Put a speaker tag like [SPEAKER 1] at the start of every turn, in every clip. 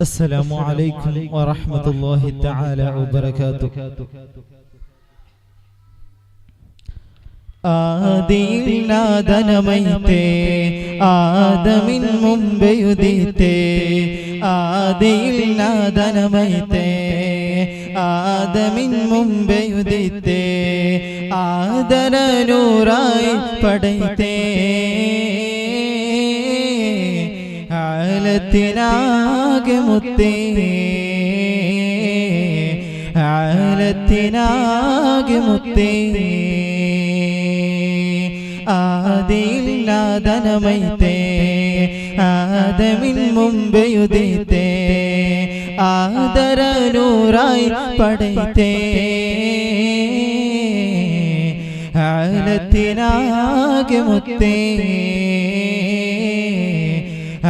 [SPEAKER 1] السلام عليكم ورحمة الله تعالى وبركاته ആദിയിൽ നാദനമൈത്തേ ആദമിൻ മുമ്പെയുദിത്തേ ആദിയിൽ നാദനമൈത്തേ ആദമിൻ മുമ്പെയുദിത്തേ ആദരനൂറായി പടൈത്തേ ആലത്തിനാകെ മുത്തേ. ആലത്തിനാകെ മുത്തേ. ആദിയില്ലാതനമൈത്തേ ആദമിൻ മുമ്പെയുദിത്തേ ആദരനൂറായി പടൈത്തേ. ആലത്തിനാകെ മുത്തേ.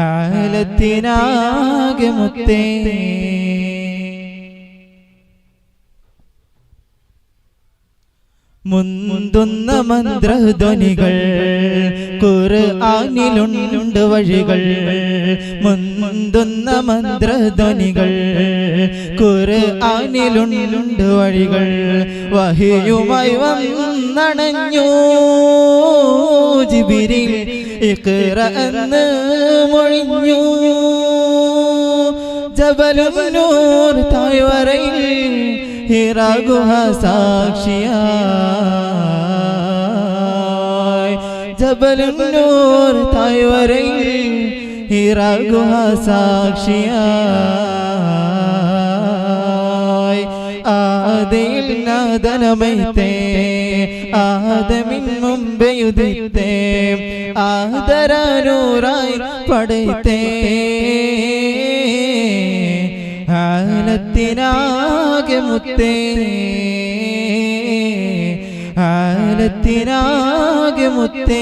[SPEAKER 1] ആലത്തിനാകെ മുത്തേ. മുന്തുന്ന മന്ത്രധ്വനികൾ ഖുർആനിലുണ്ട് വഴികൾ. മുന്തുന്ന മന്ത്രധ്വനികൾ ഖുർആനിലുണ്ട് വഴികൾ. വഹിയുമായി വന്നണഞ്ഞു ജിബിരിൽ ഇഖ്റ എന്ന് മൊഴിഞ്ഞു. ജബലും നൂർ താഴ്വരയിൽ ഹിറാഗുഹ സാക്ഷിയായി. ജബലും നൂർ താഴ്വരയിൽ ഹിറാഗുഹ സാക്ഷിയായി. ആദിൽ നാദനമൈത്തേ ആദമിൻ മുമ്പെയുദിത്തേ ആദരനൂറായി പടുത്തേ ആലത്തിനാകെ മുത്തേ ആലത്തിനാകെ മുത്തേ.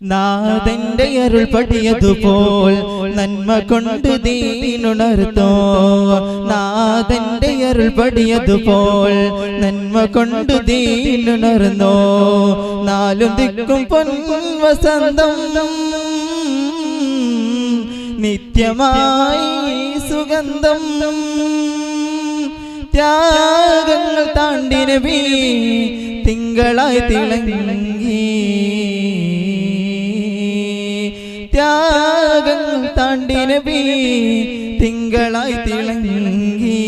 [SPEAKER 1] നാഥന്റെ അരുൾ പടിയതുപോൽ നന്മ കൊണ്ട് ദീനുണർത്തോ നാഥന്റെ അരുൾ പടിയതുപോൽ നന്മ കൊണ്ട് ദീനുണർന്നോ നാലും ദിക്കും പൊൻ വസന്തം നിത്യമായി സുഗന്ധം ത്യാഗങ്ങൾ താണ്ടി നബി തിങ്കളായി തിളങ്ങി. താണ്ടി നബി തിങ്കളായി തിളങ്ങി.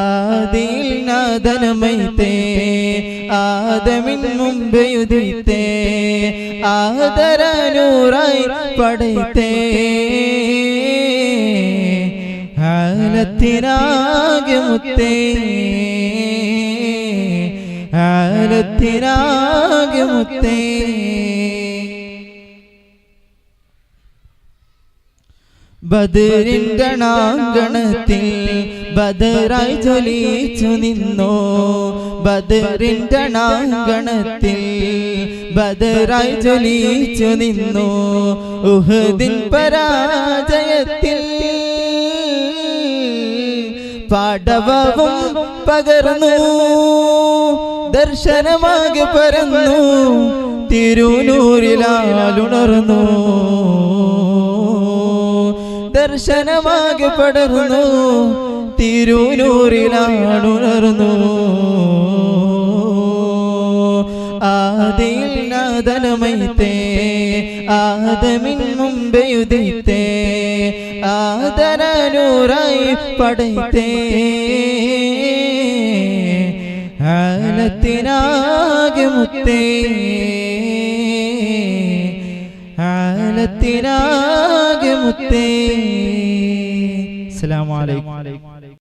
[SPEAKER 1] ആദിൽ നാദനമൈത്തേ ആദമിൻ മുമ്പെയുദിത്തേ ആദരനൂറായി പടൈത്തേ ആലത്തിനാകെ മുത്തേ ആലത്തിനാകെ മുത്തേ. ബദറിന്റെ നാങ്കണത്തിൽ ബദറായി ജ്വലിച്ചു നിന്നോ. ബദറിന്റെ നാങ്കണത്തിൽ ബദറായി ജ്വലിച്ചു നിന്നു. ഉഹദിൻ പരാജയത്തിൽ പാടവവും പകർന്നു. ദർശനമാകെ പരന്നു. തിരുനൂരിലാലുണർന്നു. ദർശനമാകെ പടർന്നു. തിരുനൂറിലാണുണർന്നു ആദിയിൽ നാദനമൈത്തേ ആദമിൻ മുമ്പെയുദിത്തേ ആദരനൂറായി പടൈത്തേ ആലത്തിനാകെ മുത്തേ ആലത്തിനാകെ മുത്തേ. അസ്സലാമു അലൈക്കും